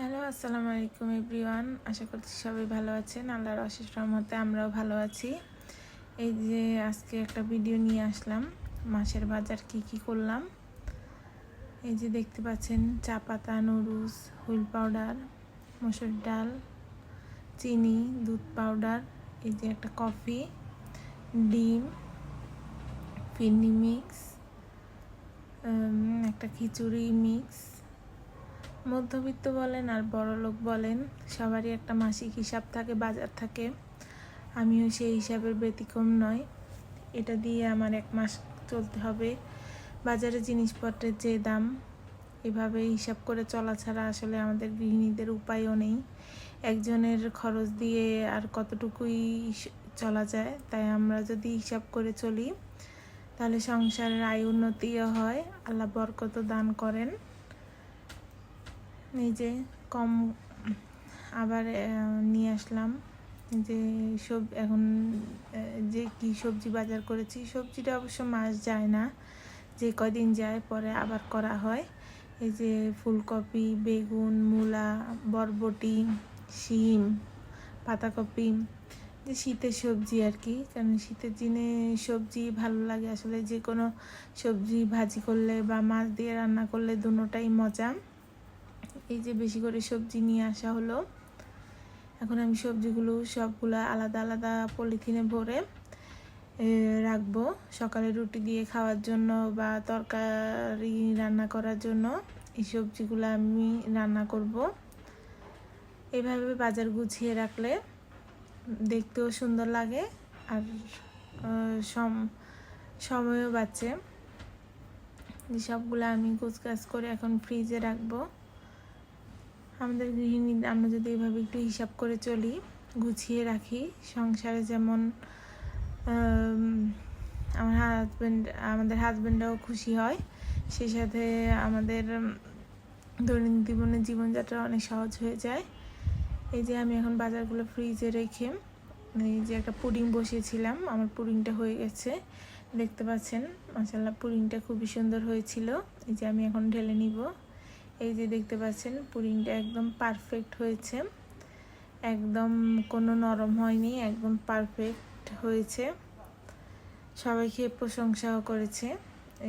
Hello, আসসালামু আলাইকুম everyone. আশা করছি সবাই ভালো আছেন। আল্লাহর অশেষ রহমতে আমরাও ভালো আছি। এই যে আজকে একটা ভিডিও নিয়ে আসলাম মাসের বাজার কি কি করলাম। এই যে দেখতে পাচ্ছেন, চা পাতা, নুডলস, হুইল পাউডার, মসুর ডাল, চিনি, দুধ পাউডার, এই যে একটা কফি, ডিম ফিন্নি মিক্স একটা খিচুড়ি মিক্স মধ্যবিত্ত বলেন আর বড় লোক বলেন, সবারই একটা মাসিক হিসাব থাকে, বাজার থাকে। আমিও সেই হিসাবের ব্যতিক্রম নয় এটা দিয়ে আমার এক মাস চলতে হবে। বাজারে জিনিসপত্রের যে দাম, এভাবে হিসাব করে চলা ছাড়া আসলে আমাদের গৃহিণীদের উপায়ও নেই। একজনের খরচ দিয়ে আর কতটুকুই চলা যায়, তাই আমরা যদি হিসাব করে চলি, তাহলে সংসারের আয় উন্নতিও হয়। আল্লাহ বরকত দান করেন। নিজে কম, আবার নিয়ে আসলাম যে সব এখন যে কি সবজি বাজার করেছি, সবজিটা অবশ্য মাস যায় না। যে কদিন যায় পরে আবার করা হয়। এই যে ফুলকপি, বেগুন, মূলা, বরবটি, শিম, পাতাকপি, যে শীতের সবজি আর কি। কারণ শীতের দিনে সবজি ভালো লাগে। আসলে যে কোনো সবজি ভাজি করলে বা মাছ দিয়ে রান্না করলে দুটোটাই মজা। এই যে বেশি করে সবজি নিয়ে আসা হলো। এখন আমি সবজিগুলো সবগুলো আলাদা আলাদা পলিথিনে ভরে রাখব। সকালে রুটি দিয়ে খাওয়ার জন্য বা তরকারি রান্না করার জন্য এই সবজিগুলো আমি রান্না করব। এভাবে বাজার গুছিয়ে রাখলে দেখতেও সুন্দর লাগে আর সম, সময়ও বাঁচে। সবগুলো আমি গুছগাছ করে এখন ফ্রিজে রাখব। আমাদের গৃহিণী, আমরা যদি এভাবে একটু হিসাব করে চলি, গুছিয়ে রাখি, সংসারে যেমন আমার হাজব্যান্ড আমাদের হাজব্যান্ডরাও খুশি হয়, সেই সাথে আমাদের দৈনন্দিন জীবনের জীবনযাত্রা অনেক সহজ হয়ে যায়। এই যে আমি এখন বাজারগুলো ফ্রিজে রেখে, এই যে একটা পুডিং বসিয়েছিলাম, আমার পুডিংটা হয়ে গেছে। দেখতে পাচ্ছেন মাসাল্লাহ পুডিংটা খুবই সুন্দর হয়েছিল। এই যে আমি এখন ঢেলে নিব। এই যে দেখতে পাচ্ছেন পুডিংটা একদম পারফেক্ট হয়েছে। একদম কোনো নরম হয়নি, একদম পারফেক্ট হয়েছে। সবাই খেয়ে প্রশংসাও করেছে।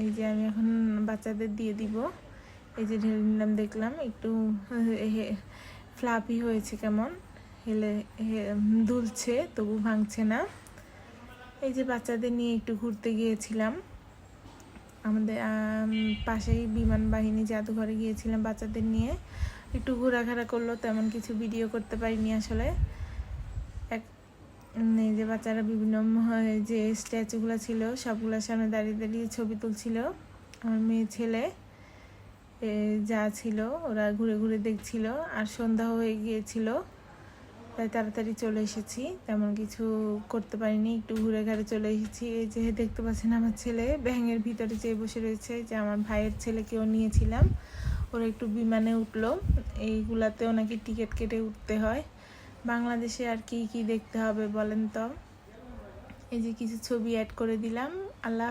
এই যে আমি এখন বাচ্চাদের দিয়ে দিব। এই যে ঢেলে নিলাম, দেখলাম একটু ফ্লাপি হয়েছে কেমন। হেলে দুলছে, তবু ভাঙছে না। এই যে বাচ্চাদের নিয়ে একটু ঘুরতে গিয়েছিলাম। আমাদের পাশেই বিমান বাহিনী জাদুঘরে গিয়েছিলাম বাচ্চাদের নিয়ে। একটু ঘোরাঘেরা করল, তেমন কিছু ভিডিও করতে পারিনি আসলে। এক যে বাচ্চারা বিভিন্ন যে স্ট্যাচুগুলো ছিল, সবগুলোর সামনে দাঁড়িয়ে দাঁড়িয়ে ছবি তুলছিল। আমার মেয়ে ছেলে যা ছিল ওরা ঘুরে ঘুরে দেখছিল। আর সন্ধ্যা হয়ে গিয়েছিল। তাই তাড়াতাড়ি চলে এসেছি। তেমন কিছু করতে পারিনি, একটু ঘুরে ঘাড়ে চলে এসেছি। এই যে দেখতে পাচ্ছেন আমার ছেলে, ব্যাঙের ভিতরে যেয়ে বসে রয়েছে, যে আমার ভাইয়ের ছেলেকেও নিয়েছিলাম। ওরা একটু বিমানে উঠল। এইগুলাতেও নাকি টিকিট কেটে উঠতে হয়। বাংলাদেশে আর কি কি দেখতে হবে বলেন তো? এই যে কিছু ছবি অ্যাড করে দিলাম। আল্লাহ